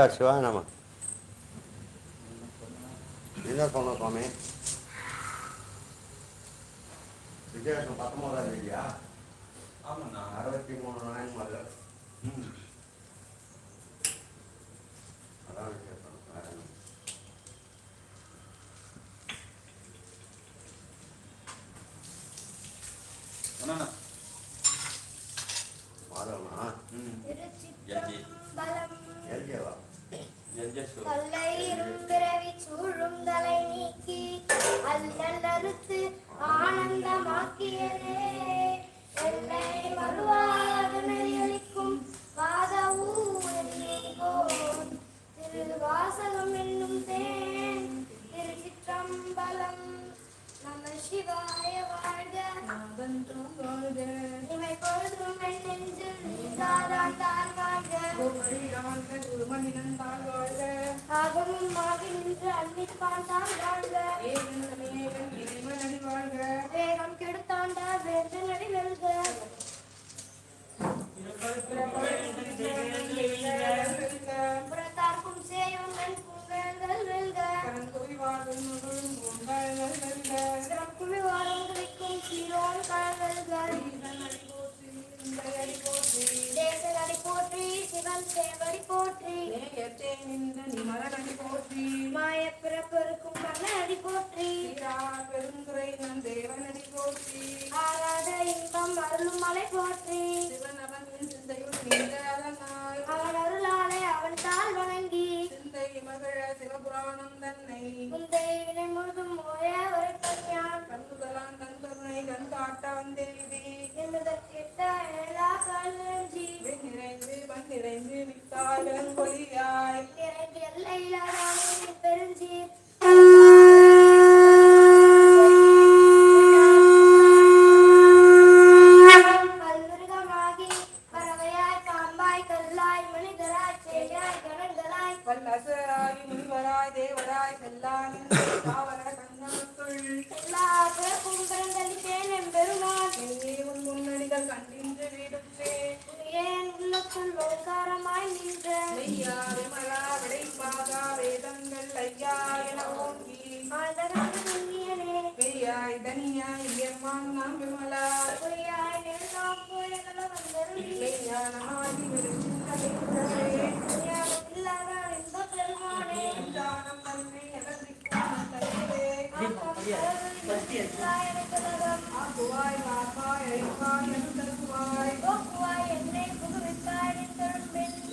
ஐயா சிவா நம்ம என்ன சொன்ன சுவாமி விஜயதசமி பத்தொன்பதாம் Tá, tá, tá. கண்ணடி போற்றி. ஆராத இன்பம் அருளும் மலை போற்றி. அவன் அருளாலே அவன் தாள் வணங்கி. சிவபுராணம் தன்னை. முந்தை வினை முழுதும் ஓய ஒரு கல்யாண் கண்ணுதலான் கண்கருணை கண் காட்ட வந்தேதி என்பதற்கெட்ட எல்லா வெண் நிறைந்து மண் நிறைந்து நிற்காய் கொலியாய் நின்ற மெய்யா விமலா விடைப்பாகா வேதங்கள் ஐயா என ஓங்கி ஆழ்ந்தகன்ற புண்ணியனே பெரியாய் தனியாய் எம்மான் நாம் விமலா பொய்யாய் நெருங்காம் போயகல வந்தருளி மெய்ஞானமாகி விருச்சின்றே பொய்யாகம் இல்லாத இந்த பெருமானே தானம் தன்னை எதற்கும் தருகிறே ஆக்கம் கடவுளின் எனக்கு ஆகுவாய் வாப்பாய் அழிப்பாய் என்று தருவாய் போக்குவாய் என்னை புகுவித்தாய்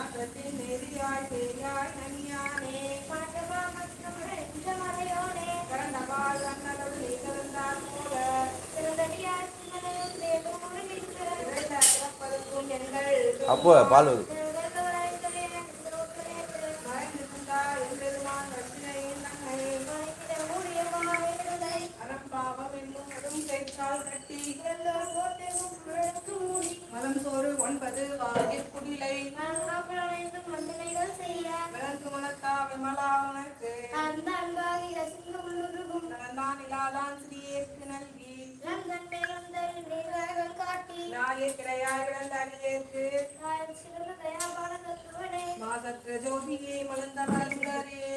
நாட்டத்தின் நெறியாய் பெரியாய் நனியானே மாற்றமா மற்றும் இந்த கண்ணகள் நீங்களார் போல இறந்த பிறப்பதற்கும் எங்கள் அப்போ பால் வருது என்னும் கட்டி நடந்தான் இலாதான் சிறியேற்கு நல்கி நந்தன்னை வந்தல் நீர்கள் காட்டி நாயே கிடையாய் விளந்த அடியேற்கு மாசற்ற ஜோதியே மலர்ந்த மலர்ந்தரே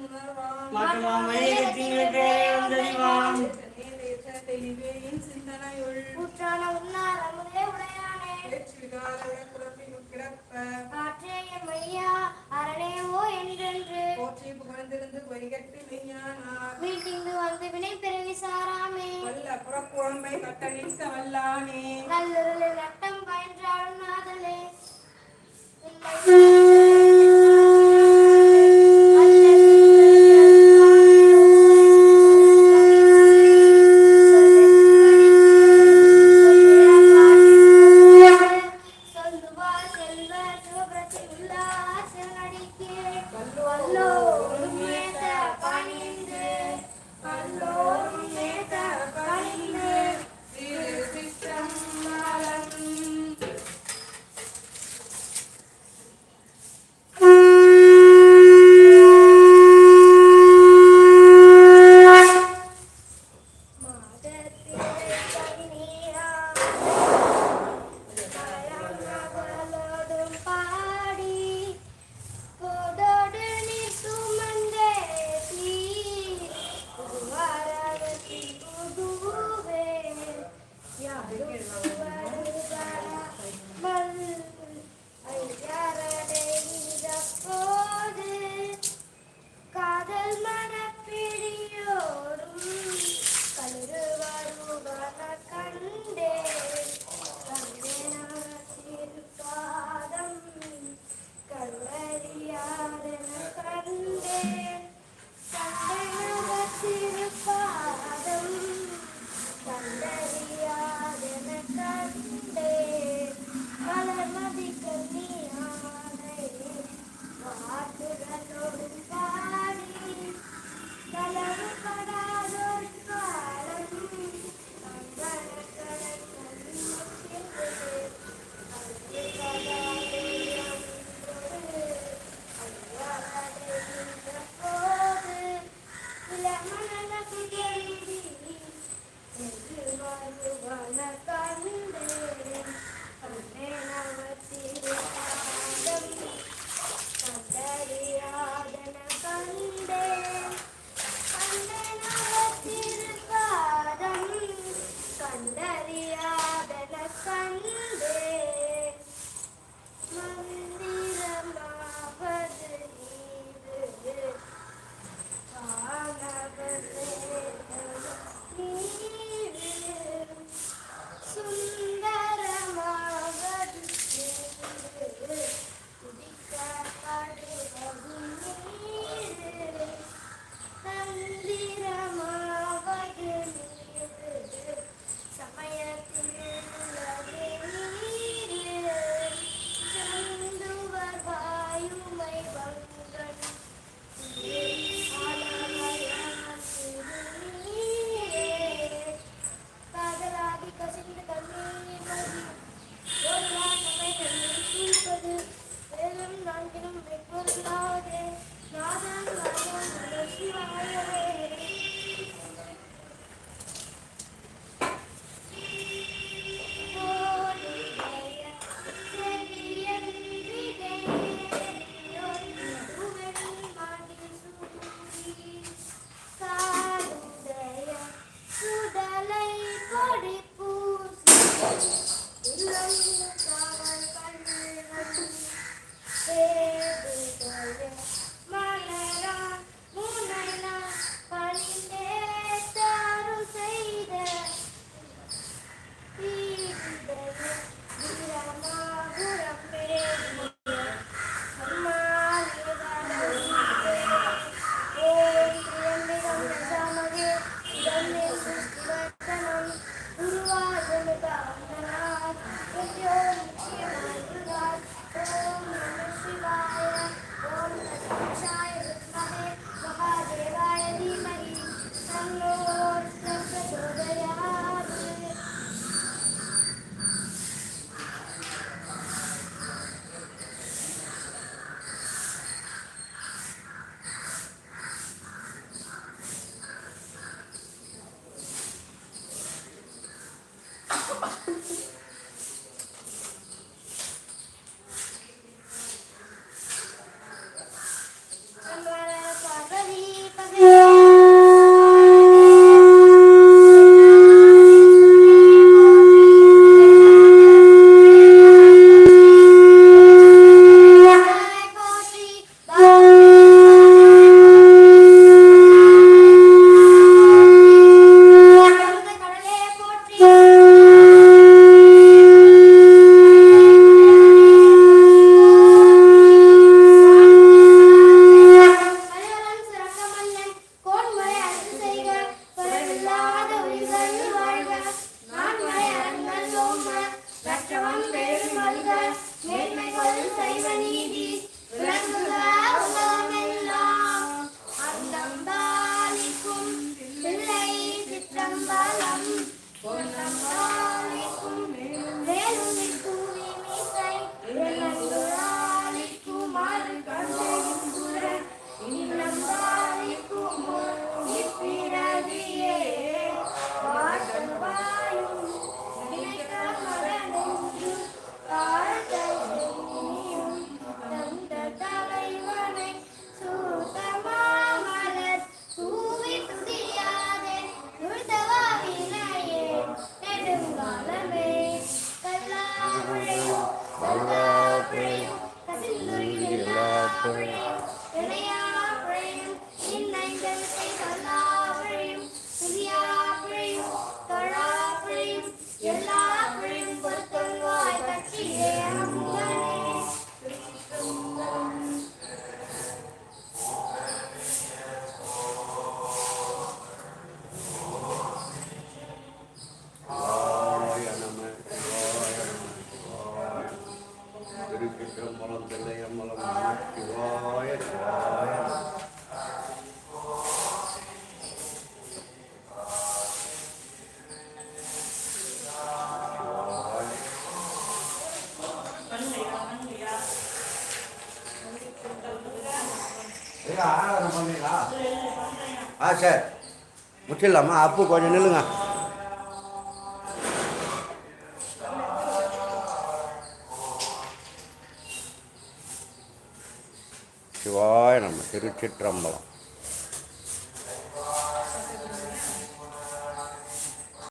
உணர்வான் மற்றும் அமேகத்தின் பேரை வந்தறிவான் தெளிவே என் சிந்தனையுள் கூற்றான உன்னார் அமுதே உடையானே. கிடப்ப ஆற்றேய மையா என்றென்று. போற்றி புகழ்ந்திருந்து பொய்கட்டு மெய்ஞானார் வீட்டிங்கு வந்து வினை பிறவி சாராமே. வல்ல வல்லானே. நல்லுருளில் நட்டம் பயின்றாடும் நாதலே. ஆராதனை பண்ணுறீங்களா ஆ சார். முச்சிடலாமா அப்போ கொஞ்சம் நில்லுங்க. சிவாய நம்ம திருச்சிற்றம்பலம்.